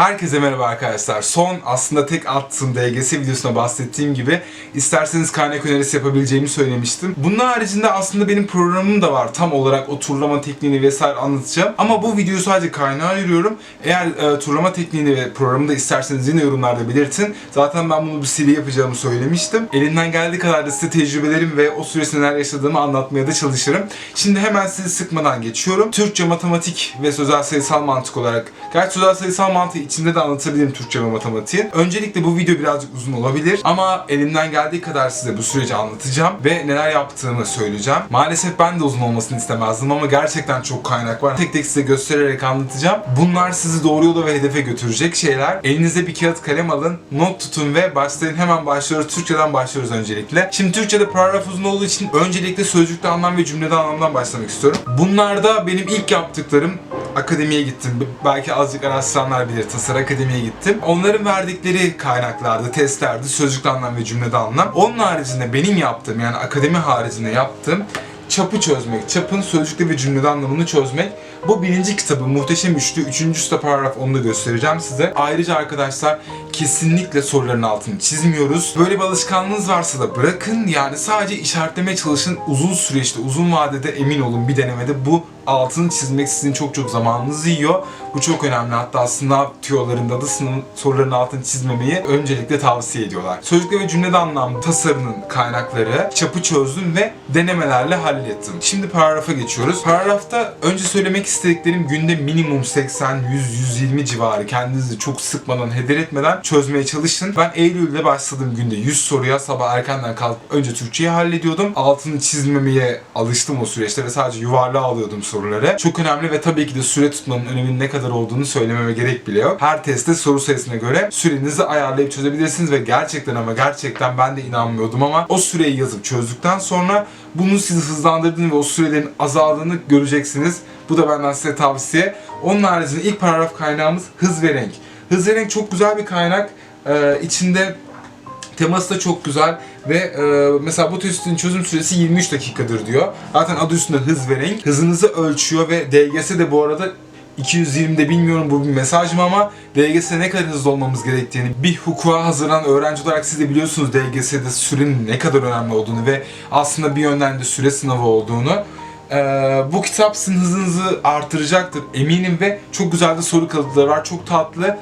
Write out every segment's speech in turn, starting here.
Herkese merhaba arkadaşlar. Son aslında tek attığım DGS videosuna bahsettiğim gibi isterseniz kaynak önerisi yapabileceğimi söylemiştim. Bunun haricinde aslında benim programım da var. Tam olarak o turlama tekniğini vesaire anlatacağım. Ama bu videoyu sadece kaynağa ayırıyorum. Eğer e, turlama tekniğini ve programı da isterseniz yine yorumlarda belirtin. Zaten ben bunu bir seri yapacağımı söylemiştim. Elimden geldiği kadar da size tecrübelerim ve o süreçte neler yaşadığımı anlatmaya da çalışırım. Şimdi hemen sizi sıkmadan geçiyorum. Türkçe, matematik ve sözel sayısal mantık olarak. Gerçi sözel sayısal mantığı içinde de anlatabilirim Türkçe ve matematiğin. Öncelikle bu video birazcık uzun olabilir ama elimden geldiği kadar size bu süreci anlatacağım ve neler yaptığımı söyleyeceğim. Maalesef ben de uzun olmasını istemezdim ama gerçekten çok kaynak var. Tek tek size göstererek anlatacağım. Bunlar sizi doğru yola ve hedefe götürecek şeyler. Elinize bir kağıt kalem alın, not tutun ve başlayın. Hemen başlıyoruz. Türkçeden başlıyoruz öncelikle. Şimdi Türkçede paragraf uzun olduğu için öncelikle sözcükte anlam ve cümlede anlamdan başlamak istiyorum. Bunlarda benim ilk yaptıklarım akademiye gittim. Belki azıcık araştıranlar bilir. Tasarı Akademi'ye gittim. Onların verdikleri kaynaklardı, testlerdi. Sözcükte anlam ve cümlede anlam. Onun haricinde benim yaptığım yani akademi haricinde yaptığım çapı çözmek, çapın sözcükte ve cümlede anlamını çözmek. Bu birinci kitabı Muhteşem Üçlü, üçüncüsü de paragraf onu da göstereceğim size. Ayrıca arkadaşlar kesinlikle soruların altını çizmiyoruz. Böyle bir alışkanlığınız varsa da bırakın. Yani sadece işaretlemeye çalışın. Uzun süreçte, uzun vadede emin olun bir denemede bu altını çizmek sizin çok çok zamanınızı yiyor. Bu çok önemli. Hatta sınav tüyolarında da sınav soruların altını çizmemeyi öncelikle tavsiye ediyorlar. Sözcükte ve cümlede anlam tasarının kaynakları çapı çözdüm ve denemelerle hallettim. Şimdi paragrafa geçiyoruz. Paragrafta önce söylemek istediklerim günde minimum 80, 100, 120 civarı kendinizi çok sıkmadan, heder etmeden çözmeye çalışın. Ben Eylül'de başladım günde 100 soruya sabah erkenden kalkıp önce Türkçeyi hallediyordum. Altını çizmemeye alıştım o süreçte ve sadece yuvarlığa alıyordum soruları. Çok önemli ve tabii ki de süre tutmanın öneminin ne kadar olduğunu söylememe gerek bile yok. Her testte soru sayısına göre sürenizi ayarlayıp çözebilirsiniz ve gerçekten ama gerçekten ben de inanmıyordum ama o süreyi yazıp çözdükten sonra bunu sizi hızlandırdığını ve o sürelerin azaldığını göreceksiniz. Bu da benden size tavsiye. Onun haricinde ilk paragraf kaynağımız hız ve renk. Hız ve renk çok güzel bir kaynak. Ee, içinde Teması da çok güzel ve e, mesela bu testin çözüm süresi 23 dakikadır diyor. Zaten adı üstünde hız ve renk. Hızınızı ölçüyor ve DGS de bu arada 220'de bilmiyorum bu bir mesaj mı ama DGS'de ne kadar hızlı olmamız gerektiğini bir hukuka hazırlanan öğrenci olarak siz de biliyorsunuz DGS'de sürenin ne kadar önemli olduğunu ve aslında bir yönden de süre sınavı olduğunu. Ee, bu kitap sizin hızınızı artıracaktır eminim ve çok güzel de soru kalıpları var. Çok tatlı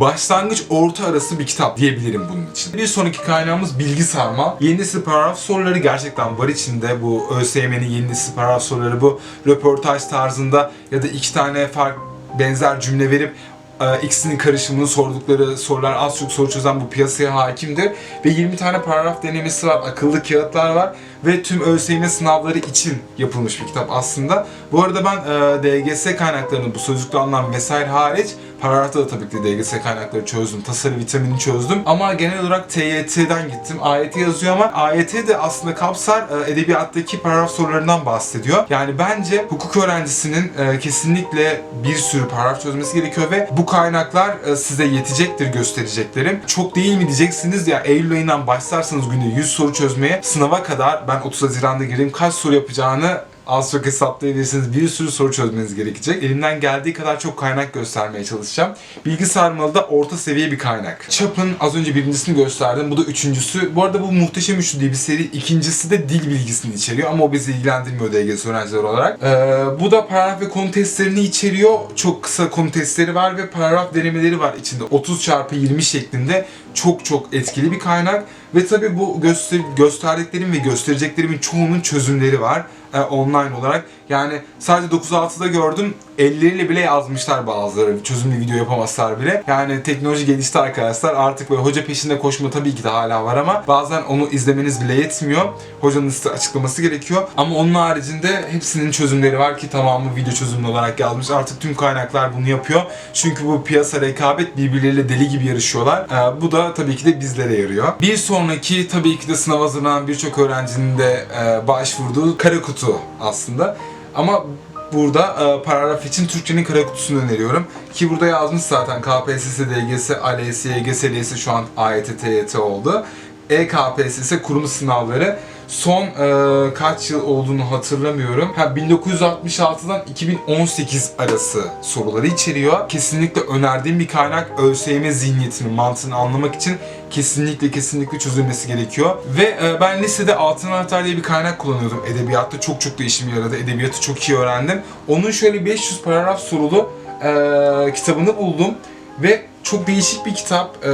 başlangıç orta arası bir kitap diyebilirim bunun için. Bir sonraki kaynağımız bilgi sarma. Yeni nesil paragraf soruları gerçekten var içinde. Bu ÖSYM'nin yeni nesil paragraf soruları bu röportaj tarzında ya da iki tane fark benzer cümle verip e, ikisinin karışımını sordukları sorular az çok soru çözen bu piyasaya hakimdir. Ve 20 tane paragraf denemesi var, akıllı kağıtlar var ve tüm ÖSYM sınavları için yapılmış bir kitap aslında. Bu arada ben e, DGS kaynaklarını bu sözlükte anlam vesaire hariç Paragrafta da tabii ki DGS kaynakları çözdüm. Tasarı vitamini çözdüm. Ama genel olarak TYT'den gittim. AYT yazıyor ama AYT de aslında kapsar e, edebiyattaki paragraf sorularından bahsediyor. Yani bence hukuk öğrencisinin e, kesinlikle bir sürü paragraf çözmesi gerekiyor ve bu kaynaklar e, size yetecektir göstereceklerim. Çok değil mi diyeceksiniz ya Eylül ayından başlarsanız günde 100 soru çözmeye sınava kadar ben 30 Haziran'da gireyim kaç soru yapacağını az çok hesaplayabilirsiniz. Bir sürü soru çözmeniz gerekecek. Elimden geldiği kadar çok kaynak göstermeye çalışacağım. Bilgi sarmalı da orta seviye bir kaynak. Çap'ın az önce birincisini gösterdim. Bu da üçüncüsü. Bu arada bu Muhteşem Üçlü diye bir seri. İkincisi de dil bilgisini içeriyor ama o bizi ilgilendirmiyor DGS öğrenciler olarak. Ee, bu da paragraf ve konu testlerini içeriyor. Çok kısa konu testleri var ve paragraf denemeleri var içinde. 30 çarpı 20 şeklinde çok çok etkili bir kaynak. Ve tabi bu göster gösterdiklerim ve göstereceklerimin çoğunun çözümleri var e, online olarak. Yani sadece 9.6'da gördüm. Elleriyle bile yazmışlar bazıları. Çözümlü video yapamazlar bile. Yani teknoloji gelişti arkadaşlar. Artık böyle hoca peşinde koşma tabii ki de hala var ama bazen onu izlemeniz bile yetmiyor. Hocanın size açıklaması gerekiyor. Ama onun haricinde hepsinin çözümleri var ki tamamı video çözümlü olarak yazmış. Artık tüm kaynaklar bunu yapıyor. Çünkü bu piyasa rekabet birbirleriyle deli gibi yarışıyorlar. Ee, bu da tabii ki de bizlere yarıyor. Bir sonraki tabii ki de sınav hazırlanan birçok öğrencinin de e, başvurduğu kara kutu aslında. Ama burada e, paragraf için Türkçenin kara kutusunu öneriyorum. Ki burada yazmış zaten KPSS, DGS, ALS, YGS, LYS şu an AYT, TYT oldu. EKPSS kurum sınavları. Son e, kaç yıl olduğunu hatırlamıyorum. Ha 1966'dan 2018 arası soruları içeriyor. Kesinlikle önerdiğim bir kaynak ÖSYM zihniyetinin mantığını anlamak için kesinlikle kesinlikle çözülmesi gerekiyor. Ve e, ben lisede altın anahtar diye bir kaynak kullanıyordum. Edebiyatta çok çok da işime yaradı. Edebiyatı çok iyi öğrendim. Onun şöyle 500 paragraf sorulu e, kitabını buldum ve çok değişik bir kitap. Ee,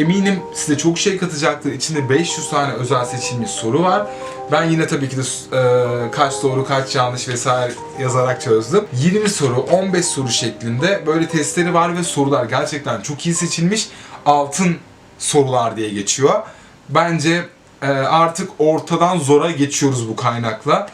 eminim size çok şey katacaktır. İçinde 500 tane özel seçilmiş soru var. Ben yine tabii ki de e, kaç doğru kaç yanlış vesaire yazarak çözdüm. 20 soru, 15 soru şeklinde böyle testleri var ve sorular gerçekten çok iyi seçilmiş. Altın sorular diye geçiyor. Bence e, artık ortadan zora geçiyoruz bu kaynakla.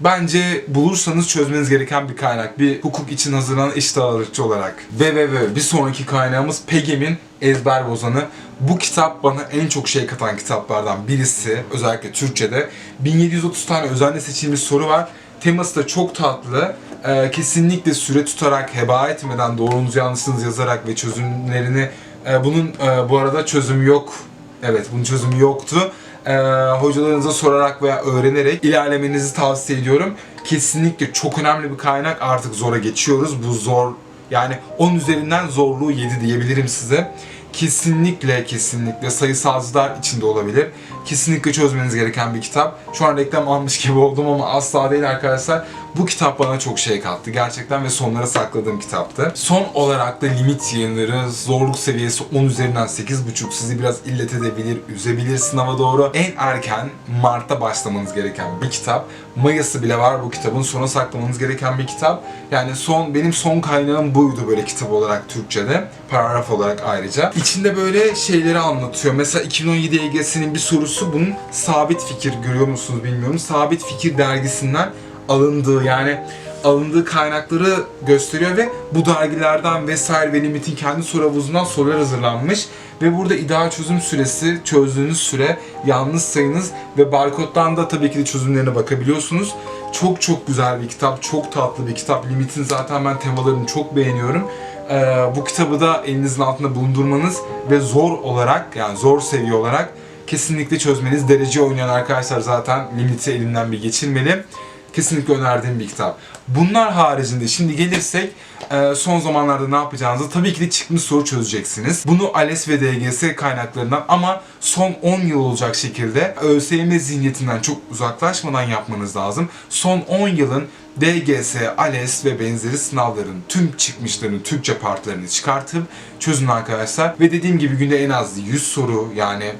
Bence bulursanız çözmeniz gereken bir kaynak. Bir hukuk için hazırlanan eşit ağırlıkçı olarak. Ve ve ve bir sonraki kaynağımız Pegem'in Ezber Bozanı. Bu kitap bana en çok şey katan kitaplardan birisi. Özellikle Türkçe'de. 1730 tane özenle seçilmiş soru var. Teması da çok tatlı. Ee, kesinlikle süre tutarak, heba etmeden, doğrunuzu yanlışınızı yazarak ve çözümlerini... e, bunun e, bu arada çözümü yok. Evet, bunun çözümü yoktu e, hocalarınıza sorarak veya öğrenerek ilerlemenizi tavsiye ediyorum. Kesinlikle çok önemli bir kaynak. Artık zora geçiyoruz. Bu zor yani 10 üzerinden zorluğu 7 diyebilirim size. Kesinlikle kesinlikle sayısalcılar içinde olabilir. Kesinlikle çözmeniz gereken bir kitap. Şu an reklam almış gibi oldum ama asla değil arkadaşlar. Bu kitap bana çok şey kattı gerçekten ve sonlara sakladığım kitaptı. Son olarak da limit yayınları zorluk seviyesi 10 üzerinden 8.5 sizi biraz illet edebilir, üzebilir sınava doğru. En erken Mart'ta başlamanız gereken bir kitap. Mayası bile var bu kitabın. Sona saklamanız gereken bir kitap. Yani son benim son kaynağım buydu böyle kitap olarak Türkçe'de. Paragraf olarak ayrıca. İçinde böyle şeyleri anlatıyor. Mesela 2017 EGS'nin bir sorusu bunun sabit fikir görüyor musunuz bilmiyorum. Sabit fikir dergisinden alındığı yani alındığı kaynakları gösteriyor ve bu dergilerden vesaire ve Limit'in kendi soru havuzundan sorular hazırlanmış ve burada ideal çözüm süresi, çözdüğünüz süre, yalnız sayınız ve barkoddan da tabii ki de çözümlerine bakabiliyorsunuz. Çok çok güzel bir kitap, çok tatlı bir kitap. Limit'in zaten ben temalarını çok beğeniyorum. Ee, bu kitabı da elinizin altında bulundurmanız ve zor olarak yani zor seviye olarak kesinlikle çözmeniz. Derece oynayan arkadaşlar zaten limiti elinden bir geçirmeli kesinlikle önerdiğim bir kitap. Bunlar haricinde şimdi gelirsek e, son zamanlarda ne yapacağınızı tabii ki de çıkmış soru çözeceksiniz. Bunu ALES ve DGS kaynaklarından ama son 10 yıl olacak şekilde ÖSYM zihniyetinden çok uzaklaşmadan yapmanız lazım. Son 10 yılın DGS, ALES ve benzeri sınavların tüm çıkmışlarını, Türkçe partlarını çıkartıp çözün arkadaşlar. Ve dediğim gibi günde en az 100 soru yani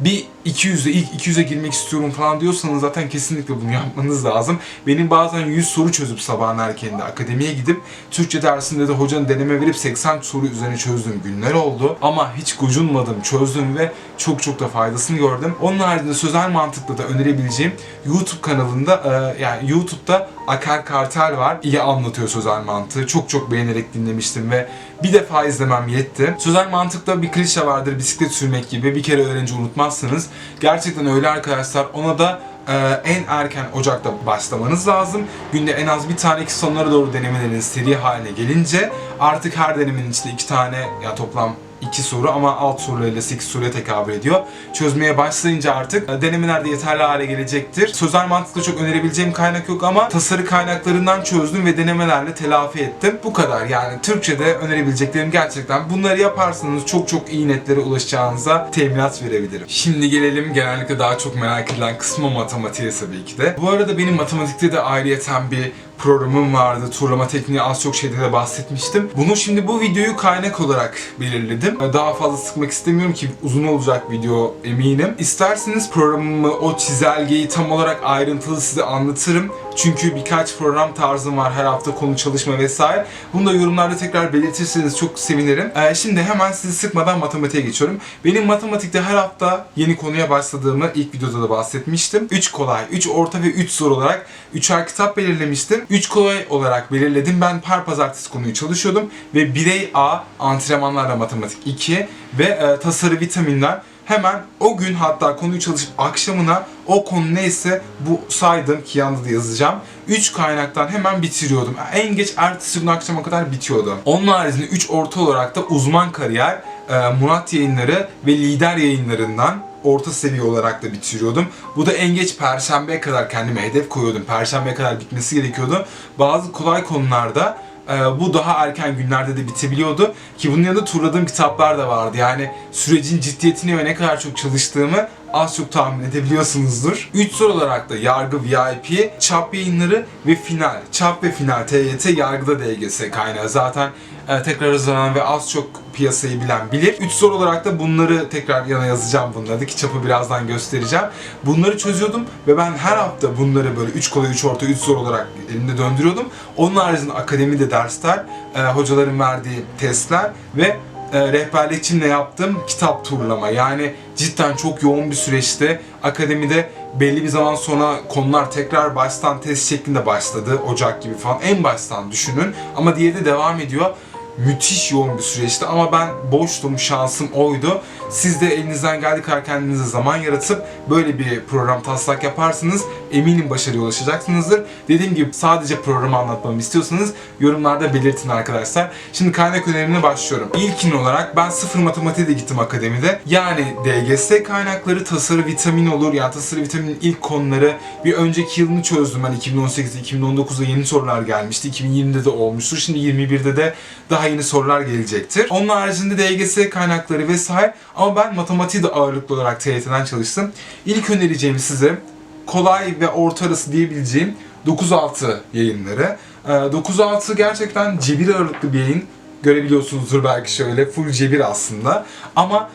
bir 200'e ilk 200'e girmek istiyorum falan diyorsanız zaten kesinlikle bunu yapmanız lazım. Benim bazen 100 soru çözüp sabahın erkeninde akademiye gidip Türkçe dersinde de hocanın deneme verip 80 soru üzerine çözdüğüm günler oldu. Ama hiç gocunmadım, çözdüm ve çok çok da faydasını gördüm. Onun haricinde sözel mantıkla da önerebileceğim YouTube kanalında e, yani YouTube'da Akar Kartel var. İyi anlatıyor sözel mantığı. Çok çok beğenerek dinlemiştim ve bir defa izlemem yetti. Sözel mantıkta bir klişe vardır bisiklet sürmek gibi. Bir kere öğrenci unutmazsınız. Gerçekten öyle arkadaşlar. Ona da e, en erken Ocak'ta başlamanız lazım. Günde en az bir tane ki sonlara doğru denemeleriniz seri haline gelince artık her denemenin içinde iki tane ya toplam 2 soru ama alt sorularıyla 8 soruya tekabül ediyor. Çözmeye başlayınca artık e, denemeler de yeterli hale gelecektir. Sözel mantıkta çok önerebileceğim kaynak yok ama tasarı kaynaklarından çözdüm ve denemelerle telafi ettim. Bu kadar yani Türkçe'de önerebileceklerim gerçekten bunları yaparsanız çok çok iyi netlere ulaşacağınıza teminat verebilirim. Şimdi gelelim genellikle daha çok merak edilen kısmı matematiğe tabii ki de. Bu arada benim matematikte de ayrıyeten bir programım vardı. Turlama tekniği az çok şeyde de bahsetmiştim. Bunu şimdi bu videoyu kaynak olarak belirledim. Daha fazla sıkmak istemiyorum ki uzun olacak video eminim. İsterseniz programımı, o çizelgeyi tam olarak ayrıntılı size anlatırım. Çünkü birkaç program tarzım var her hafta konu çalışma vesaire. Bunu da yorumlarda tekrar belirtirseniz çok sevinirim. Ee, şimdi hemen sizi sıkmadan matematiğe geçiyorum. Benim matematikte her hafta yeni konuya başladığımı ilk videoda da bahsetmiştim. 3 kolay, 3 orta ve 3 zor olarak 3'er kitap belirlemiştim. 3 kolay olarak belirledim. Ben par pazartesi konuyu çalışıyordum ve birey A antrenmanlarla matematik 2 ve e, tasarı vitaminler hemen o gün hatta konuyu çalışıp akşamına o konu neyse bu saydım ki yanında da yazacağım. 3 kaynaktan hemen bitiriyordum. En geç ertesi gün akşama kadar bitiyordu. Onun haricinde 3 orta olarak da uzman kariyer, e, Murat yayınları ve lider yayınlarından orta seviye olarak da bitiriyordum. Bu da en geç perşembeye kadar kendime hedef koyuyordum. Perşembeye kadar bitmesi gerekiyordu. Bazı kolay konularda e, bu daha erken günlerde de bitebiliyordu. Ki bunun yanında turladığım kitaplar da vardı. Yani sürecin ciddiyetini ve ne kadar çok çalıştığımı az çok tahmin edebiliyorsunuzdur. 3 soru olarak da Yargı VIP, Çap yayınları ve Final. Çap ve Final TYT, Yargıda DGS kaynağı. Zaten e, tekrar hazırlanan ve az çok piyasayı bilen bilir. 3 soru olarak da bunları tekrar yana yazacağım bunları ki çapı birazdan göstereceğim. Bunları çözüyordum ve ben her hafta bunları böyle 3 kolay 3 orta 3 soru olarak elimde döndürüyordum. Onun haricinde akademide dersler, e, hocaların verdiği testler ve e, rehberlikçimle yaptığım kitap turlama. Yani cidden çok yoğun bir süreçte akademide belli bir zaman sonra konular tekrar baştan test şeklinde başladı. Ocak gibi falan. En baştan düşünün. Ama diğeri de devam ediyor. Müthiş yoğun bir süreçti ama ben boştum, şansım oydu. Siz de elinizden geldiği kadar kendinize zaman yaratıp böyle bir program taslak yaparsınız. Eminim başarıya ulaşacaksınızdır. Dediğim gibi sadece programı anlatmamı istiyorsanız yorumlarda belirtin arkadaşlar. Şimdi kaynak önerimine başlıyorum. İlkin olarak ben sıfır matematiğe de gittim akademide. Yani DGS kaynakları, tasarı vitamin olur. Yani tasarı vitaminin ilk konuları bir önceki yılını çözdüm ben 2018'de, 2019'da yeni sorular gelmişti. 2020'de de olmuştur. Şimdi 21'de de daha yeni sorular gelecektir. Onun haricinde DGS kaynakları vesaire ama ben matematiği de ağırlıklı olarak TYT'den çalıştım. İlk önereceğim size kolay ve orta arası diyebileceğim 9-6 yayınları. Ee, 9-6 gerçekten cebir ağırlıklı bir yayın. Görebiliyorsunuzdur belki şöyle. Full cebir aslında. Ama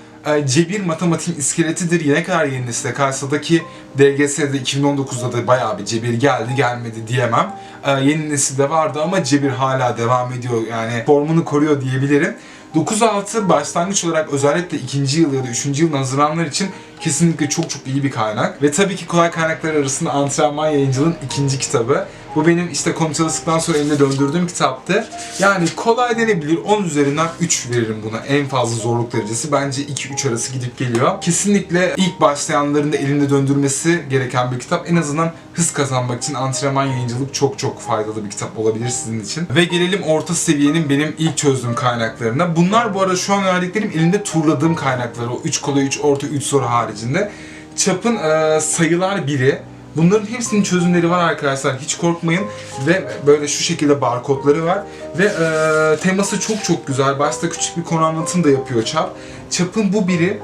cebir matematiğin iskeletidir. Ne kadar yeni nesile karşıdaki DGS'de 2019'da da bayağı bir cebir geldi gelmedi diyemem. Ee, yeni nesilde vardı ama cebir hala devam ediyor. Yani formunu koruyor diyebilirim. 9-6 başlangıç olarak özellikle ikinci yıl ya da üçüncü yıl hazırlananlar için kesinlikle çok çok iyi bir kaynak. Ve tabii ki kolay kaynaklar arasında antrenman yayıncılığın ikinci kitabı. Bu benim işte konu çalıştıktan sonra elimde döndürdüğüm kitaptı. Yani kolay denebilir. 10 üzerinden 3 veririm buna. En fazla zorluk derecesi. Bence 2-3 arası gidip geliyor. Kesinlikle ilk başlayanların da elinde döndürmesi gereken bir kitap. En azından hız kazanmak için antrenman yayıncılık çok çok faydalı bir kitap olabilir sizin için. Ve gelelim orta seviyenin benim ilk çözdüğüm kaynaklarına. Bunlar bu arada şu an verdiklerim elimde turladığım kaynakları. O 3 kolay 3 orta 3 soru haricinde. Çapın e, sayılar biri. Bunların hepsinin çözümleri var arkadaşlar. Hiç korkmayın. Ve böyle şu şekilde barkodları var. Ve e, teması çok çok güzel. Başta küçük bir konu anlatım da yapıyor Çap. Çapın bu biri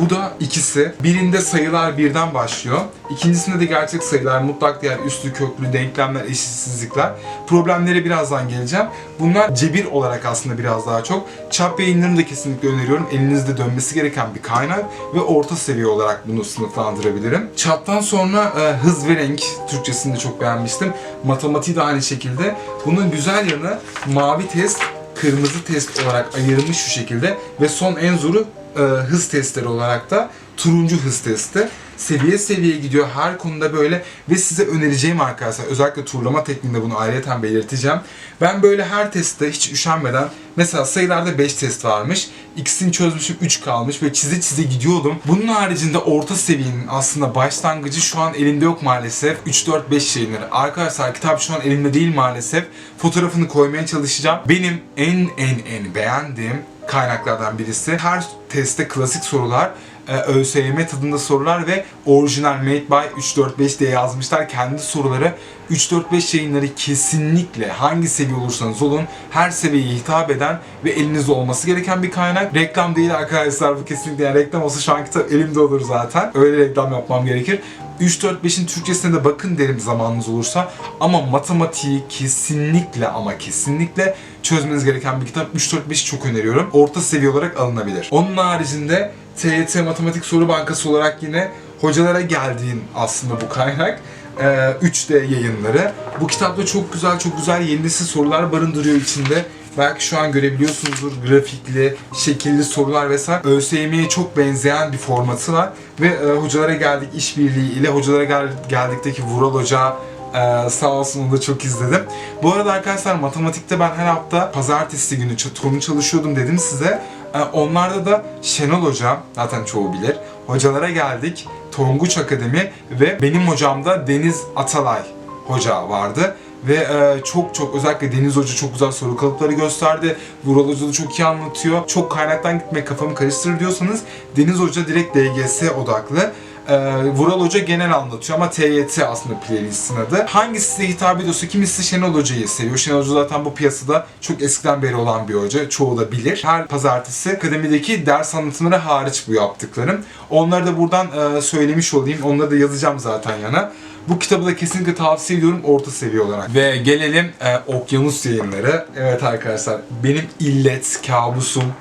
bu da ikisi. Birinde sayılar birden başlıyor. İkincisinde de gerçek sayılar, mutlak değer, üslü, köklü, denklemler, eşitsizlikler. Problemlere birazdan geleceğim. Bunlar cebir olarak aslında biraz daha çok. Çap yayınlarını da kesinlikle öneriyorum. Elinizde dönmesi gereken bir kaynak ve orta seviye olarak bunu sınıflandırabilirim. Çaptan sonra e, hız ve renk, Türkçesini de çok beğenmiştim. Matematiği de aynı şekilde. Bunun güzel yanı mavi test, kırmızı test olarak ayrılmış şu şekilde ve son en zoru e, hız testleri olarak da turuncu hız testi. Seviye seviye gidiyor her konuda böyle ve size önereceğim arkadaşlar özellikle turlama tekniğinde bunu ayrıyeten belirteceğim. Ben böyle her testte hiç üşenmeden mesela sayılarda 5 test varmış. İkisini çözmüşüm 3 kalmış ve çize çize gidiyordum. Bunun haricinde orta seviyenin aslında başlangıcı şu an elimde yok maalesef. 3-4-5 yayınları. Arkadaşlar kitap şu an elimde değil maalesef. Fotoğrafını koymaya çalışacağım. Benim en en en beğendiğim kaynaklardan birisi. Her testte klasik sorular, e, ÖSYM tadında sorular ve orijinal made by 345 diye yazmışlar. Kendi soruları 345 yayınları kesinlikle hangi seviye olursanız olun her seviyeye hitap eden ve elinizde olması gereken bir kaynak. Reklam değil arkadaşlar bu kesinlikle yani reklam olsa şu an kitap elimde olur zaten. Öyle reklam yapmam gerekir. 3-4-5'in Türkçesine de bakın derim zamanınız olursa. Ama matematiği kesinlikle ama kesinlikle çözmeniz gereken bir kitap. 3-4-5'i çok öneriyorum. Orta seviye olarak alınabilir. Onun haricinde TYT Matematik Soru Bankası olarak yine hocalara geldiğin aslında bu kaynak. Ee, 3D yayınları. Bu kitapta çok güzel çok güzel yeni nesil sorular barındırıyor içinde. Belki şu an görebiliyorsunuzdur grafikli, şekilli sorular vesaire. ÖSYM'ye çok benzeyen bir formatı var. Ve e, hocalara geldik işbirliği ile hocalara gel- geldikteki Vural Hoca, ee, sağ olsun onu da çok izledim. Bu arada arkadaşlar matematikte ben her hafta pazartesi günü torun çalışıyordum dedim size. Ee, onlarda da Şenol Hoca, zaten çoğu bilir. Hocalara geldik. Tonguç Akademi ve benim hocam da Deniz Atalay hoca vardı. Ve e, çok çok özellikle Deniz Hoca çok güzel soru kalıpları gösterdi. Vural Hoca da çok iyi anlatıyor. Çok kaynaktan gitmek kafamı karıştırır diyorsanız Deniz Hoca direkt DGS odaklı. Ee, Vural Hoca genel anlatıyor ama TYT aslında playlistin adı. Hangisi size hitap ediyorsa kimisi Şenol Hoca'yı seviyor. Şenol Hoca zaten bu piyasada çok eskiden beri olan bir hoca. Çoğu da bilir. Her pazartesi akademideki ders anlatımları hariç bu yaptıklarım. Onları da buradan e, söylemiş olayım. Onları da yazacağım zaten yana. Bu kitabı da kesinlikle tavsiye ediyorum orta seviye olarak. Ve gelelim e, Okyanus yayınları. Evet arkadaşlar benim illet, kabusum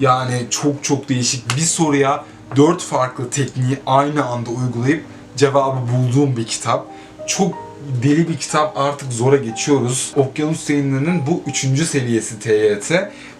yani çok çok değişik bir soruya dört farklı tekniği aynı anda uygulayıp cevabı bulduğum bir kitap. Çok deli bir kitap artık zora geçiyoruz. Okyanus yayınlarının bu üçüncü seviyesi TYT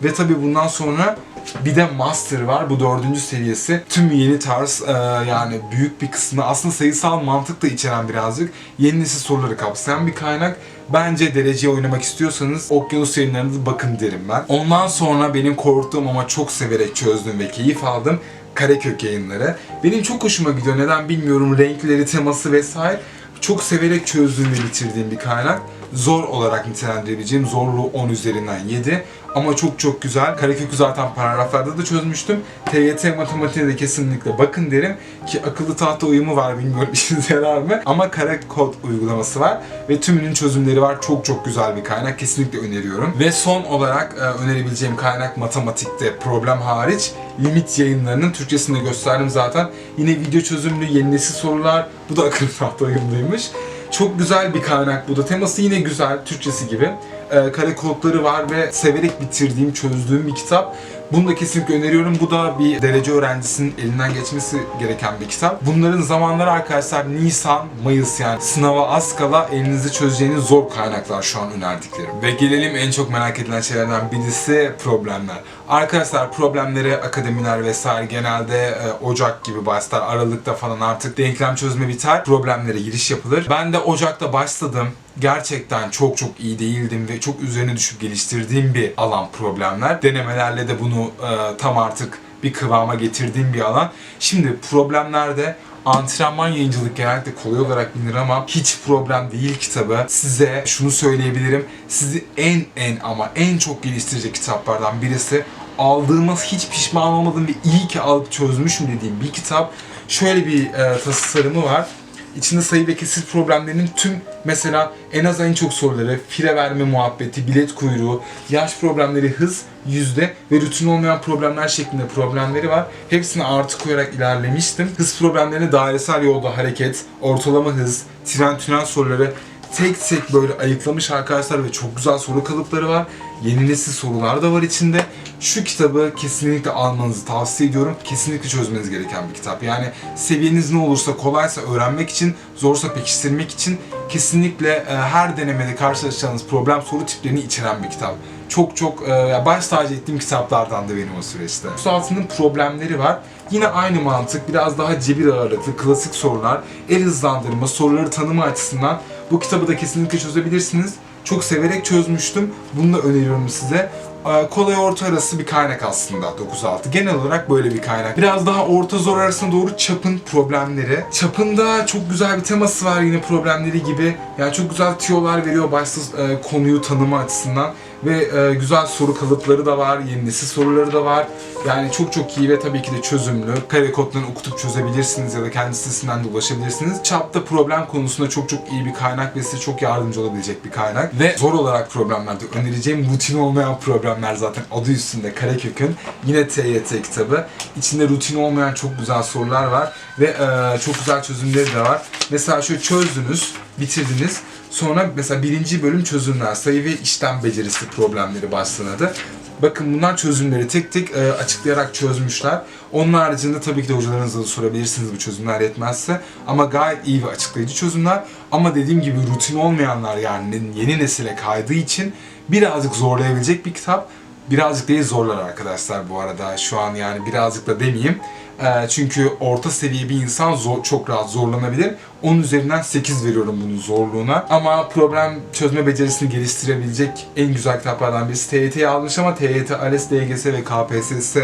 ve tabi bundan sonra bir de Master var bu dördüncü seviyesi. Tüm yeni tarz e, yani büyük bir kısmı aslında sayısal mantık da içeren birazcık yeni nesil soruları kapsayan bir kaynak. Bence dereceye oynamak istiyorsanız Okyanus yayınlarına bakın derim ben. Ondan sonra benim korktuğum ama çok severek çözdüğüm ve keyif aldım Karekök yayınları. Benim çok hoşuma gidiyor. Neden bilmiyorum. Renkleri, teması vesaire. Çok severek çözdüğüm ve bitirdiğim bir kaynak. Zor olarak nitelendirebileceğim. Zorluğu 10 üzerinden 7. Ama çok çok güzel. Karekök'ü zaten paragraflarda da çözmüştüm. TYT matematiğe de kesinlikle bakın derim. Ki akıllı tahta uyumu var bilmiyorum işinize yarar mı. Ama kare kod uygulaması var. Ve tümünün çözümleri var. Çok çok güzel bir kaynak. Kesinlikle öneriyorum. Ve son olarak e, önerebileceğim kaynak matematikte problem hariç. Limit yayınlarının Türkçesini gösterdim zaten. Yine video çözümlü yeni nesil sorular. Bu da akıllı tahta uyumluymuş. Çok güzel bir kaynak bu da. Teması yine güzel, Türkçesi gibi. Ee, kare kodları var ve severek bitirdiğim, çözdüğüm bir kitap. Bunu da kesinlikle öneriyorum. Bu da bir derece öğrencisinin elinden geçmesi gereken bir kitap. Bunların zamanları arkadaşlar Nisan, Mayıs yani sınava az kala elinizi çözeceğiniz zor kaynaklar şu an önerdiklerim. Ve gelelim en çok merak edilen şeylerden birisi problemler. Arkadaşlar problemleri akademiler vesaire genelde e, Ocak gibi başlar. Aralıkta falan artık denklem çözme biter. Problemlere giriş yapılır. Ben de Ocak'ta başladım. Gerçekten çok çok iyi değildim ve çok üzerine düşüp geliştirdiğim bir alan problemler. Denemelerle de bunu e, tam artık bir kıvama getirdiğim bir alan. Şimdi problemlerde antrenman yayıncılık genellikle kolay olarak bilinir ama hiç problem değil kitabı. Size şunu söyleyebilirim. Sizi en en ama en çok geliştirecek kitaplardan birisi. Aldığıma hiç pişman olmadım ve iyi ki alıp çözmüşüm dediğim bir kitap. Şöyle bir e, tasarımı var içinde sayı ve kesir problemlerinin tüm mesela en az en çok soruları, fire verme muhabbeti, bilet kuyruğu, yaş problemleri, hız, yüzde ve rutin olmayan problemler şeklinde problemleri var. Hepsini artı koyarak ilerlemiştim. Hız problemlerini dairesel yolda hareket, ortalama hız, tren tünel soruları tek tek böyle ayıklamış arkadaşlar ve çok güzel soru kalıpları var. Yeni nesil sorular da var içinde. Şu kitabı kesinlikle almanızı tavsiye ediyorum. Kesinlikle çözmeniz gereken bir kitap. Yani seviyeniz ne olursa kolaysa öğrenmek için, zorsa pekiştirmek için kesinlikle e, her denemede karşılaşacağınız problem soru tiplerini içeren bir kitap. Çok çok e, baş tacı ettiğim kitaplardan da benim o süreçte. Su altının problemleri var. Yine aynı mantık, biraz daha cebir ağırlıklı, klasik sorular, el hızlandırma, soruları tanıma açısından bu kitabı da kesinlikle çözebilirsiniz. Çok severek çözmüştüm. Bunu da öneriyorum size. Ee, kolay orta arası bir kaynak aslında 9-6. Genel olarak böyle bir kaynak. Biraz daha orta zor arasına doğru çapın problemleri. Çapında çok güzel bir teması var yine problemleri gibi. Yani çok güzel tiyolar veriyor başta e, konuyu tanıma açısından. Ve e, güzel soru kalıpları da var, yeni nesil soruları da var. Yani çok çok iyi ve tabii ki de çözümlü. Kare kodlarını okutup çözebilirsiniz ya da kendi sitesinden de ulaşabilirsiniz. Çapta problem konusunda çok çok iyi bir kaynak ve size çok yardımcı olabilecek bir kaynak. Ve zor olarak problemlerde önereceğim rutin olmayan problemler zaten adı üstünde Karekök'ün. Yine TYT kitabı. İçinde rutin olmayan çok güzel sorular var ve e, çok güzel çözümleri de var. Mesela şöyle çözdünüz, bitirdiniz. Sonra mesela birinci bölüm çözümler, sayı ve işlem becerisi problemleri başlığınadı. Bakın bunlar çözümleri tek tek e, açıklayarak çözmüşler. Onun haricinde tabii ki de hocalarınıza da sorabilirsiniz bu çözümler yetmezse. Ama gayet iyi ve açıklayıcı çözümler. Ama dediğim gibi rutin olmayanlar yani yeni nesile kaydığı için birazcık zorlayabilecek bir kitap. Birazcık değil zorlar arkadaşlar bu arada. Şu an yani birazcık da demeyeyim. E, çünkü orta seviye bir insan zor, çok rahat zorlanabilir. 10 üzerinden 8 veriyorum bunun zorluğuna. Ama problem çözme becerisini geliştirebilecek en güzel kitaplardan birisi TYT'yi almış ama TYT, ALES, DGS ve KPSS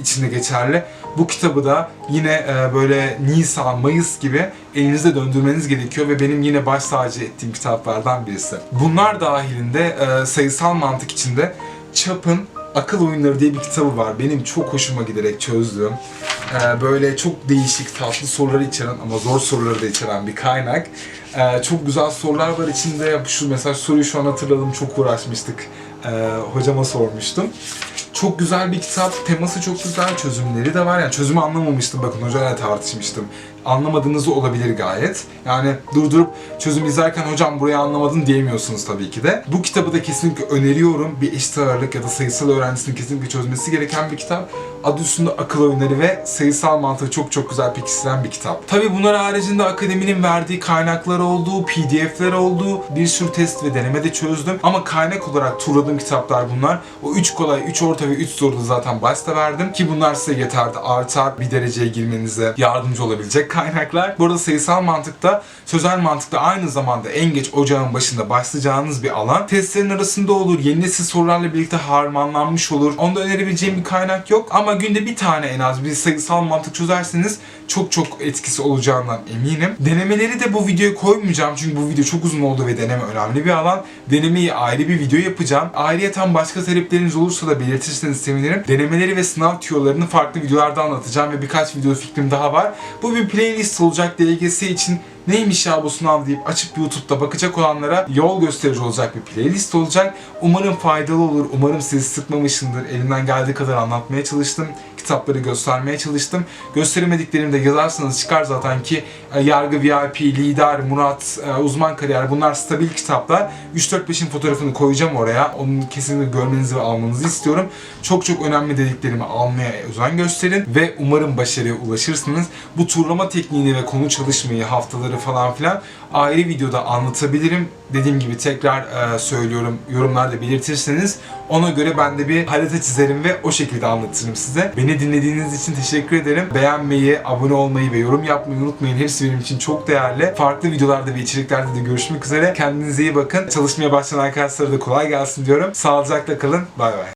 içinde geçerli. Bu kitabı da yine e, böyle Nisan, Mayıs gibi elinizde döndürmeniz gerekiyor ve benim yine baş tacı ettiğim kitaplardan birisi. Bunlar dahilinde e, sayısal mantık içinde Chap'ın Akıl Oyunları diye bir kitabı var. Benim çok hoşuma giderek çözdüğüm, e, böyle çok değişik, tatlı soruları içeren ama zor soruları da içeren bir kaynak. E, çok güzel sorular var içinde. Şu mesela soruyu şu an hatırladım, çok uğraşmıştık. E, hocama sormuştum. Çok güzel bir kitap, teması çok güzel, çözümleri de var. Yani çözümü anlamamıştım bakın hocayla tartışmıştım. Anlamadığınız olabilir gayet. Yani durdurup çözüm izlerken hocam burayı anlamadın diyemiyorsunuz tabii ki de. Bu kitabı da kesinlikle öneriyorum. Bir eşit ağırlık ya da sayısal öğrencisinin kesinlikle çözmesi gereken bir kitap. Adı üstünde akıl oyunları ve sayısal mantığı çok çok güzel pekiştiren bir kitap. Tabii bunlar haricinde akademinin verdiği kaynaklar olduğu, pdf'ler olduğu, bir sürü test ve deneme de çözdüm. Ama kaynak olarak turladığım kitaplar bunlar. O 3 kolay, 3 orta ve 3 soruda zaten başta verdim. Ki bunlar size yeterli artar bir dereceye girmenize yardımcı olabilecek kaynaklar. Bu arada sayısal mantıkta, sözel mantıkta aynı zamanda en geç ocağın başında başlayacağınız bir alan. Testlerin arasında olur, yeni nesil sorularla birlikte harmanlanmış olur. Onda önerebileceğim bir kaynak yok ama günde bir tane en az bir sayısal mantık çözerseniz çok çok etkisi olacağından eminim. Denemeleri de bu videoya koymayacağım çünkü bu video çok uzun oldu ve deneme önemli bir alan. Denemeyi ayrı bir video yapacağım. Ayrıyeten başka talepleriniz olursa da belirtirseniz sevinirim. Denemeleri ve sınav tüyolarını farklı videolarda anlatacağım ve birkaç video fikrim daha var. Bu bir playlist olacak DGS için neymiş ya bu sınav deyip açıp YouTube'da bakacak olanlara yol gösterici olacak bir playlist olacak. Umarım faydalı olur, umarım sizi sıkmamışımdır. Elimden geldiği kadar anlatmaya çalıştım. Kitapları göstermeye çalıştım. Gösteremediklerimi de yazarsanız çıkar zaten ki e, Yargı VIP, Lider, Murat, e, Uzman Kariyer bunlar stabil kitaplar. 3-4-5'in fotoğrafını koyacağım oraya. Onun kesinlikle görmenizi ve almanızı istiyorum. Çok çok önemli dediklerimi almaya özen gösterin ve umarım başarıya ulaşırsınız. Bu turlama tekniğini ve konu çalışmayı, haftaları falan filan ayrı videoda anlatabilirim. Dediğim gibi tekrar e, söylüyorum yorumlarda belirtirseniz ona göre ben de bir harita çizerim ve o şekilde anlatırım size. Beni dinlediğiniz için teşekkür ederim. Beğenmeyi, abone olmayı ve yorum yapmayı unutmayın. Hepsi benim için çok değerli. Farklı videolarda ve içeriklerde de görüşmek üzere. Kendinize iyi bakın. Çalışmaya başlayan arkadaşlara da kolay gelsin diyorum. Sağlıcakla kalın. Bay bay.